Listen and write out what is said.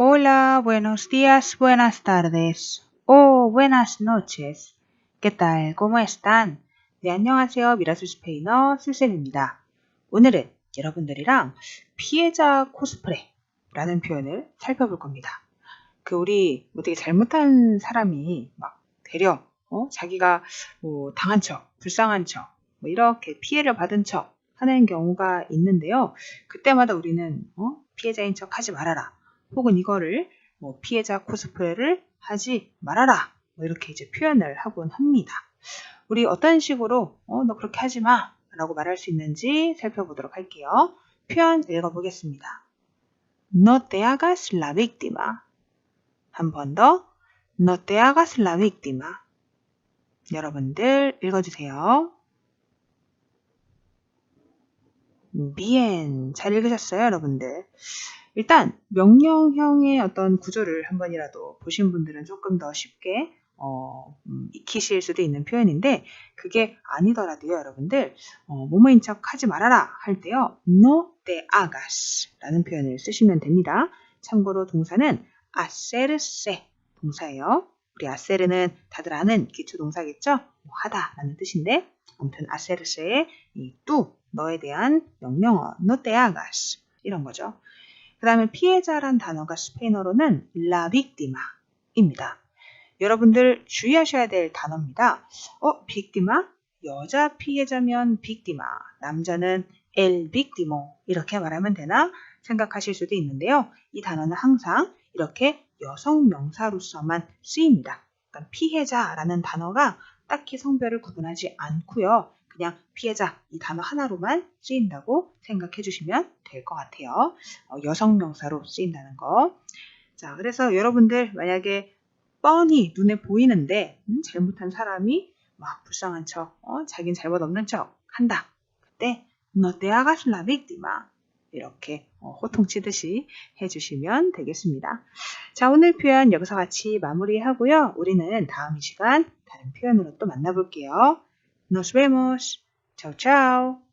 Hola, buenos días, buenas tardes, o buenas noches. ¿Qué tal? ¿Cómo están? 네, 안녕하세요. 미라수 스페인어 슬쌤입니다. 오늘은 여러분들이랑 피해자 코스프레라는 표현을 살펴볼 겁니다. 그 우리 뭐 되게 잘못한 사람이 막 되려 어? 자기가 뭐 당한 척, 불쌍한 척, 뭐 이렇게 피해를 받은 척 하는 경우가 있는데요. 그때마다 우리는 어? 피해자인 척 하지 말아라. 혹은 이거를 뭐 피해자 코스프레를 하지 말아라. 뭐 이렇게 이제 표현을 하곤 합니다. 우리 어떤 식으로 어, 너 그렇게 하지 마. 라고 말할 수 있는지 살펴보도록 할게요. 표현 읽어보겠습니다. No te hagas la víctima. 한 번 더. No te hagas. 여러분들 읽어주세요. Bien. 잘 읽으셨어요, 여러분들. 일단 명령형의 어떤 구조를 한 번이라도 보신 분들은 조금 더 쉽게 어, 음, 익히실 수도 있는 표현인데 그게 아니더라도요, 여러분들 어, 뭐뭐인 척 하지 말아라 할 때요, no te hagas 라는 표현을 쓰시면 됩니다. 참고로 동사는 hacerse 동사예요. 우리 hacer는 다들 아는 기초 동사겠죠? 뭐 하다라는 뜻인데 아무튼 hacerse의 이 또, 너에 대한 명령어 no te hagas 이런 거죠. 그 다음에 피해자란 단어가 스페인어로는 la víctima입니다. 여러분들 주의하셔야 될 단어입니다. 어, 빅디마? 여자 피해자면 빅디마, 남자는 el víctimo 이렇게 말하면 되나 생각하실 수도 있는데요. 이 단어는 항상 이렇게 여성 명사로서만 쓰입니다. 그러니까 피해자라는 단어가 딱히 성별을 구분하지 않고요. 그냥 피해자 이 단어 하나로만 쓰인다고 생각해 주시면 될 것 같아요. 어, 여성 명사로 쓰인다는 거. 자, 그래서 여러분들 만약에 뻔히 눈에 보이는데 음, 잘못한 사람이 막 불쌍한 척, 어, 자긴 잘못 없는 척 한다. 그때 la víctima 이렇게 어, 호통치듯이 해주시면 되겠습니다. 자, 오늘 표현 여기서 같이 마무리하고요. 우리는 다음 이 시간 다른 표현으로 또 만나볼게요. Nos vemos. Chao, chao.